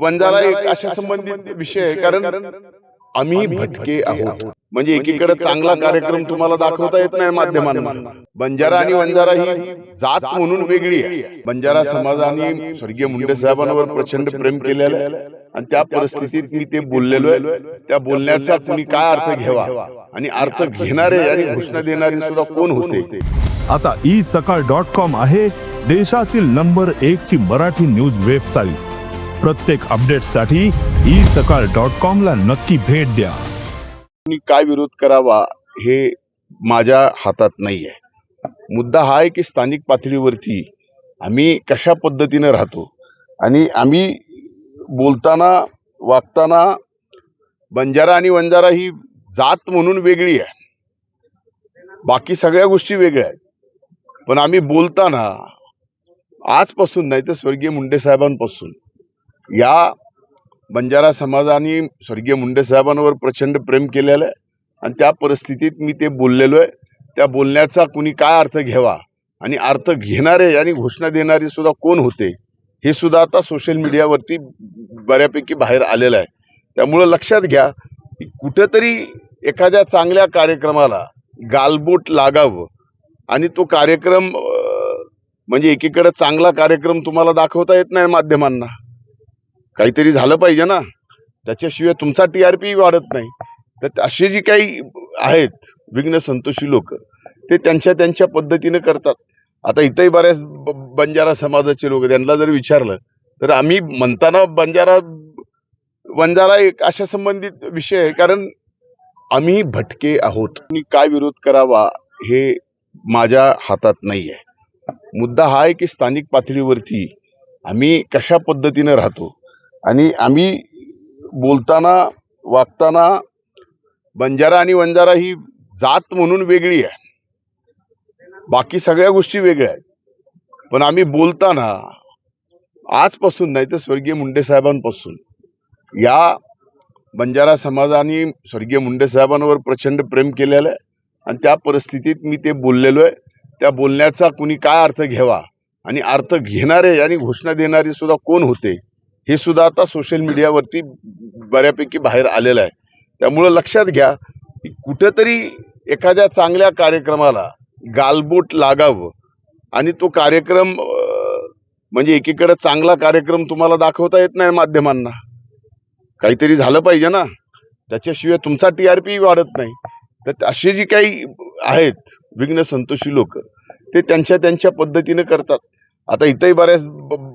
वंजारा एक अशा संबंधित विषय आहे. कारण आम्ही भटके आहोत. म्हणजे एकीकडे चांगला कार्यक्रम तुम्हाला दाखवता येत नाही माध्यमांना. बंजारा आणि वंजारा ही जात म्हणून वेगळी आहे. बंजारा समाजाने स्वर्गीय मुंडे साहेबांवर प्रचंड प्रेम केलेलं आहे. आणि त्या परिस्थितीत मी ते बोललेलो आहे. त्या बोलण्याचा कुणी काय अर्थ घ्यावा? आणि अर्थ घेणारे आणि घोषणा देणारे सुद्धा कोण होते? आता ई सकाळ डॉट कॉम आहे. देशातील नंबर एक ची मराठी न्यूज वेबसाईट प्रत्येक अपडेटसाठी ई सकाळ डॉट कॉम ला नक्की भेट द्या. मी काय विरोध करावा हे माझ्या हातात नाही आहे मुद्दा हा आहे की स्थानिक पातळीवरती आम्ही कशा पद्धतीने राहतो आणि आम्ही बोलताना वागताना बंजारा आणि वंजारा ही जात म्हणून वेगळी आहे. बाकी सगळ्या गोष्टी वेगळ्या आहेत. पण आम्ही बोलताना आजपासून नाही तर स्वर्गीय मुंडे साहेबांपासून या बंजारा समाजाने स्वर्गीय मुंडे साहेबांवर प्रचंड प्रेम केलेलं आहे. आणि त्या परिस्थितीत मी ते बोललेलो आहे. त्या बोलण्याचा कुणी काय अर्थ घ्यावा आणि अर्थ घेणारे आणि घोषणा देणारे सुद्धा कोण होते हे सुद्धा आता सोशल मीडियावरती बऱ्यापैकी बाहेर आलेलं आहे. त्यामुळं लक्षात घ्या की कुठंतरी एखाद्या चांगल्या कार्यक्रमाला गालबोट लागावं आणि तो कार्यक्रम म्हणजे एकीकडे चांगला कार्यक्रम तुम्हाला दाखवता येत नाही माध्यमांना. काहीतरी झालं पाहिजे ना. त्याच्याशिवाय तुमचा टी आर पी वाढत नाही. तर असे जी काही आहेत विघ्न संतोषी लोक ते त्यांच्या त्यांच्या पद्धतीने करतात. आता इथंही बऱ्याच बंजारा समाजाचे लोक त्यांना जर विचारलं तर आम्ही म्हणताना बंजारा बंजारा एक अशा संबंधित विषय आहे. कारण आम्ही भटके आहोत. मी काय विरोध करावा हे माझ्या हातात नाही आहे मुद्दा हा आहे की स्थानिक पातळीवरती आम्ही कशा पद्धतीने राहतो? आणि आम्ही बोलताना वागताना बंजारा आणि वंजारा ही जात म्हणून वेगळी आहे. बाकी सगळ्या गोष्टी वेगळ्या आहेत. पण आम्ही बोलताना आजपासून नाही तर स्वर्गीय मुंडे साहेबांपासून या बंजारा समाजाने स्वर्गीय मुंडे साहेबांवर प्रचंड प्रेम केलेलं आहे आणि त्या परिस्थितीत मी ते बोललेलो आहे. त्या बोलण्याचा कुणी काय अर्थ घ्यावा आणि अर्थ घेणारे आणि घोषणा देणारे सुद्धा कोण होते? हे सुद्धा आता सोशल मीडियावरती बऱ्यापैकी बाहेर आलेलं आहे. त्यामुळं लक्षात घ्या की कुठंतरी एखाद्या चांगल्या कार्यक्रमाला गालबोट लागावं आणि तो कार्यक्रम म्हणजे एकीकडे चांगला कार्यक्रम तुम्हाला दाखवता येत नाही माध्यमांना. काहीतरी झालं पाहिजे ना. त्याच्याशिवाय तुमचा टी आर पी वाढत नाही. तर असे जी काही आहेत विघ्न संतोषी लोक ते त्यांच्या त्यांच्या पद्धतीने करतात. आता इथंही बऱ्याच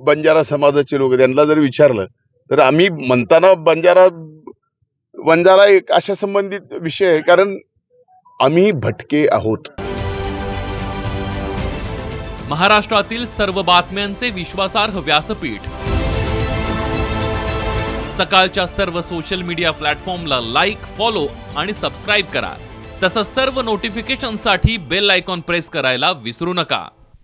बंजारा समाजाचे लोक त्यांना जर विचारलं तर आम्ही म्हणताना बंजारा बंजारा एक अशा संबंधित विषय आहे. कारण आम्ही भटके आहोत. महाराष्ट्रातील सर्व बातम्यांचे विश्वासार्ह व्यासपीठ. सकाळच्या सर्व सोशल मीडिया प्लॅटफॉर्मला लाईक फॉलो आणि सबस्क्राईब करा. तसंच सर्व नोटिफिकेशनसाठी बेल आयकॉन प्रेस करायला विसरू नका.